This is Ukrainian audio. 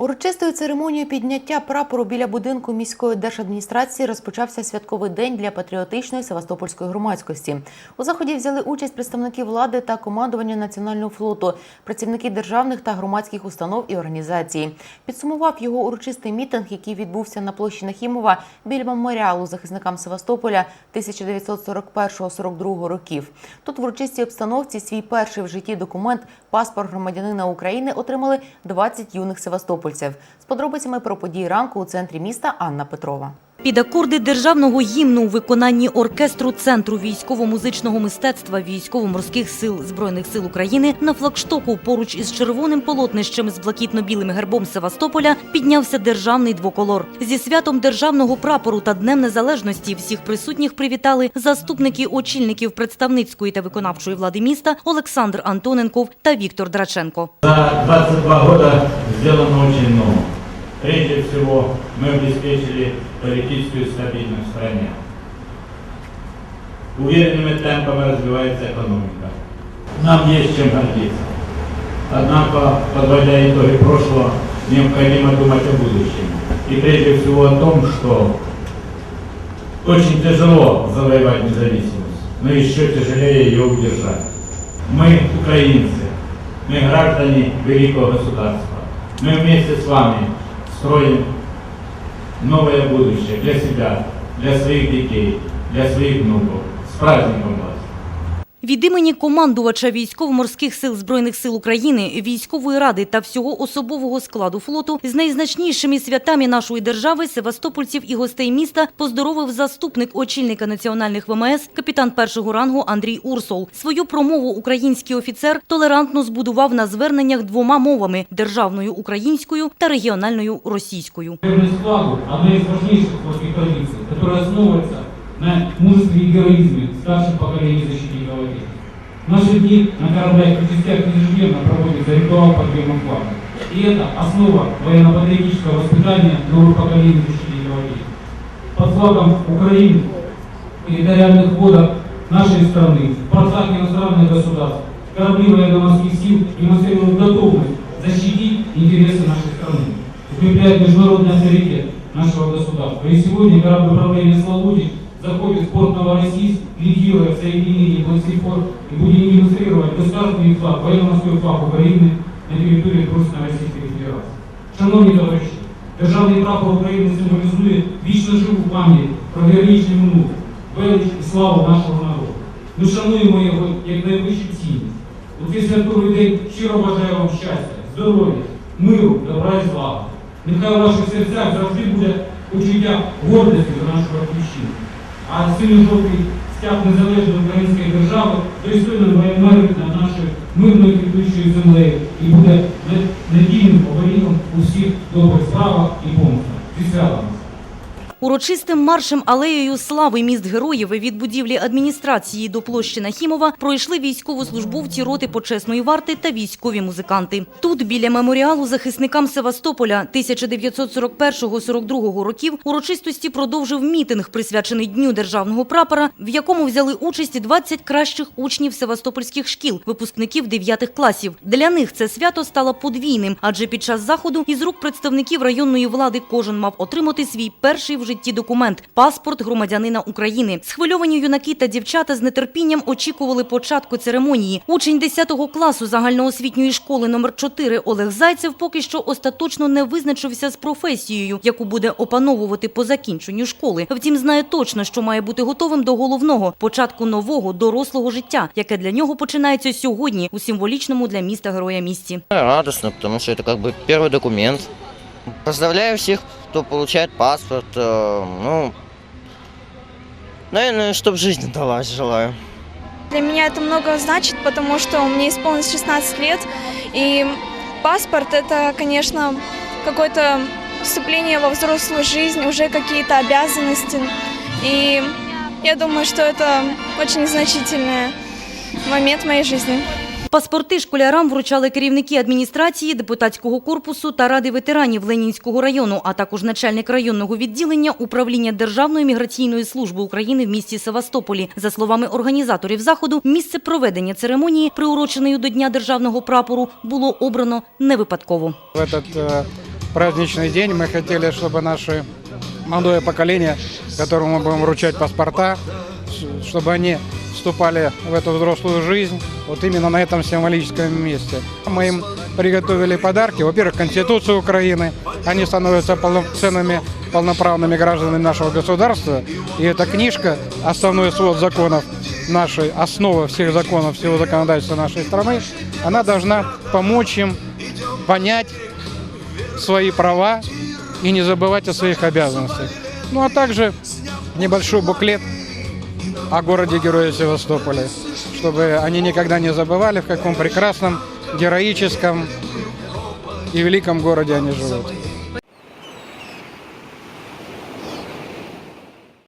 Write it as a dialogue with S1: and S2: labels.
S1: Урочистою церемонією підняття прапору біля будинку міської держадміністрації розпочався святковий день для патріотичної севастопольської громадськості. У заході взяли участь представники влади та командування національного флоту, працівники державних та громадських установ і організацій. Підсумував його урочистий мітинг, який відбувся на площі Нахімова біля меморіалу захисникам Севастополя 1941-42 років. Тут в урочистій обстановці свій перший в житті документ паспорт громадянина України отримали 20 юних севастопольців. З подробицями про події ранку у центрі міста Анна Петрова.
S2: Під акорди державного гімну у виконанні оркестру Центру військово-музичного мистецтва військово-морських сил Збройних сил України на флагштоку поруч із червоним полотнищем з блакитно-білим гербом Севастополя піднявся державний двоколор. Зі святом державного прапору та Днем Незалежності всіх присутніх привітали заступники очільників представницької та виконавчої влади міста Олександр Антоненков та Віктор Драченко.
S3: За 22 года сделано очень много. Прежде всего, мы обеспечили политическую стабильность в стране. Уверенными темпами развивается экономика. Нам есть чем гордиться. Однако, подводя итоги прошлого, необходимо думать о будущем. И прежде всего о том, что очень тяжело завоевать независимость, но еще тяжелее ее удержать. Мы украинцы, мы граждане великого государства. Мы вместе с вами строим новое будущее для себя, для своих детей, для своих внуков. С праздником вас!
S2: Від імені командувача військово-морських сил Збройних сил України, військової ради та всього особового складу флоту з найзначнішими святами нашої держави севастопольців і гостей міста поздоровив заступник очільника національних ВМС, капітан першого рангу Андрій Урсол. Свою промову український офіцер толерантно збудував на зверненнях двома мовами державною українською та регіональною російською.
S4: Из важнейших русских традиций, которая основывается на мужестве и героизме старших поколений защитников Отечества. В наши дни на кораблях и частях ежедневно проводится ритуал подъема флага. И это основа военно-патриотического воспитания новых поколений защитников Отечества. Под флагом Украины территориальных водах нашей страны, в портах иностранных государств, корабли военно-морских сил демонстрируют готовность защитить интересы нашей страны, укрепляет международный авторитет нашего государства. И сегодня корабль управления «Славутич» заходит в порт Новороссийск, лидируя в соединении Пластифор и будет демонстрировать государственный флаг, военно-морской флаг України на території Дружної Російської Федерації. Шановні товариші, державний прапор України символізує вічно живу пам'ять про героїчні минуле, велич і славу нашого народу. Ми шануємо його як найвищу цінність. У цей святковий день щиро бажаю вам щастя, здоров'я, миру, добра і слави. Нехай у ваших серцях завжди буде почуття гордості за нашу батьківщину. А синьо-жовтий стяг незалежної української держави пристойно воєнмерить на нашою мирною квітучою землею і буде надійним оберігом у всіх добрих справах і помислах. Зі святом!
S2: Урочистим маршем алеєю слави міст героїв від будівлі адміністрації до площі Нахімова пройшли військовослужбовці роти почесної варти та військові музиканти. Тут, біля меморіалу захисникам Севастополя 1941-42 років, урочистості продовжив мітинг, присвячений Дню державного прапора, в якому взяли участь 20 кращих учнів севастопольських шкіл, випускників 9 класів. Для них це свято стало подвійним, адже під час заходу із рук представників районної влади кожен мав отримати свій перший в житті документ паспорт громадянина України. Схвильовані юнаки та дівчата з нетерпінням очікували початку церемонії. Учень 10 класу загальноосвітньої школи номер 4 Олег Зайцев поки що остаточно не визначився з професією, яку буде опановувати по закінченню школи. Втім, знає точно, що має бути готовим до головного початку нового дорослого життя, яке для нього починається сьогодні у символічному для міста героя місті.
S5: Радостно, потому что это как бы первый документ. Поздравляю всех, кто получает паспорт. э, Ну, наверное, чтобы жизнь далась, желаю.
S6: Для меня это много значит, потому что мне исполнилось 16 лет, и паспорт это, конечно, какое-то вступление во взрослую жизнь, уже какие-то обязанности. И я думаю, что это очень значительный момент в моей жизни.
S2: Паспорти школярам вручали керівники адміністрації, депутатського корпусу та ради ветеранів Ленінського району, а також начальник районного відділення управління Державної міграційної служби України в місті Севастополі. За словами організаторів заходу, місце проведення церемонії, приуроченої до Дня державного прапору, було обрано не випадково.
S7: В этот э, праздничный день. Мы хотели, чтобы наше молодое поколение, которому мы будем вручать паспорта, с- чтобы они вступали в эту взрослую жизнь вот именно на этом символическом месте. Мы им приготовили подарки. Во-первых, Конституцию Украины. Они становятся полноценными, полноправными гражданами нашего государства. И эта книжка, основной свод законов нашей, основа всех законов, всего законодательства нашей страны, она должна помочь им понять свои права и не забывать о своих обязанностях. Ну а также небольшой буклет о городе Героя Севастополя, чтобы они никогда не забывали, в каком прекрасном, героическом и великом городе они живут.